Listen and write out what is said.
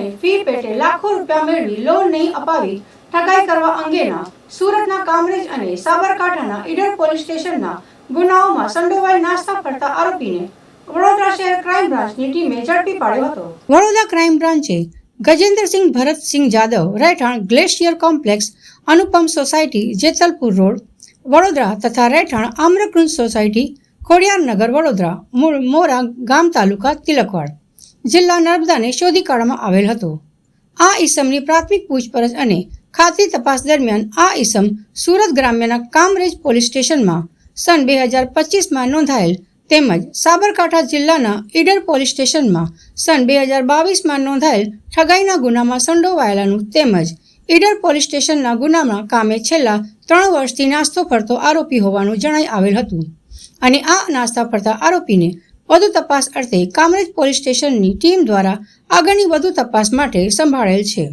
અને ફી પેટે લાખો રૂપિયા મેળવી લોન નહીં અપાવી. ઠગાઈ કરવા અંગેના સુરતના કામરેજ અને સાબરકાંઠાના ઈડર પોલીસ સ્ટેશનના ગુનાઓમાં સંડોવાઈ નાસ્તા ફરતા આરોપીને વડોદરા શહેર ક્રાઇમ બ્રાન્ચની ટીમે ઝડપી પાડ્યો હતો. વડોદરા ક્રાઇમ બ્રાન્ચે ગજેન્દ્રસિંહ ભરતસિંહ જાદવ, રહેઠાણ glacier complex, Anupam society, Jetalpur road, Vadodara તથા રહેઠાણ આમ્રકૃંજ સોસાયટી ખોડિયારનગર વડોદરા, મૂળ મોરા ગામ તાલુકા તિલકવાડ. જિલ્લા નર્મદાને શોધી કાઢવામાં આવેલ હતો. આ ઈસમની પ્રાથમિક પૂછપરછ અને ખાતરી તપાસ દરમિયાન આ ઈસમ સુરત ગ્રામ્યના કામરેજ પોલીસ સ્ટેશનમાં સન બે હજાર પચીસમાં નોંધાયેલ તેમજ સાબરકાંઠા જિલ્લાના ઈડર પોલીસ સ્ટેશનમાં સન બે હજાર બાવીસમાં નોંધાયેલ ઠગાઈના ગુનામાં સંડોવાયેલાનું તેમજ ઈડર પોલીસ સ્ટેશનના ગુનામાં કામે છેલ્લા ત્રણ વર્ષથી નાસ્તો ફરતો આરોપી હોવાનું જણાઈ આવેલ હતું. અને આ નાસ્તા ફરતા આરોપીને વધુ તપાસ અર્થે કામરેજ પોલીસ સ્ટેશનની ટીમ દ્વારા આગળની વધુ તપાસ માટે સંભાળેલ છે.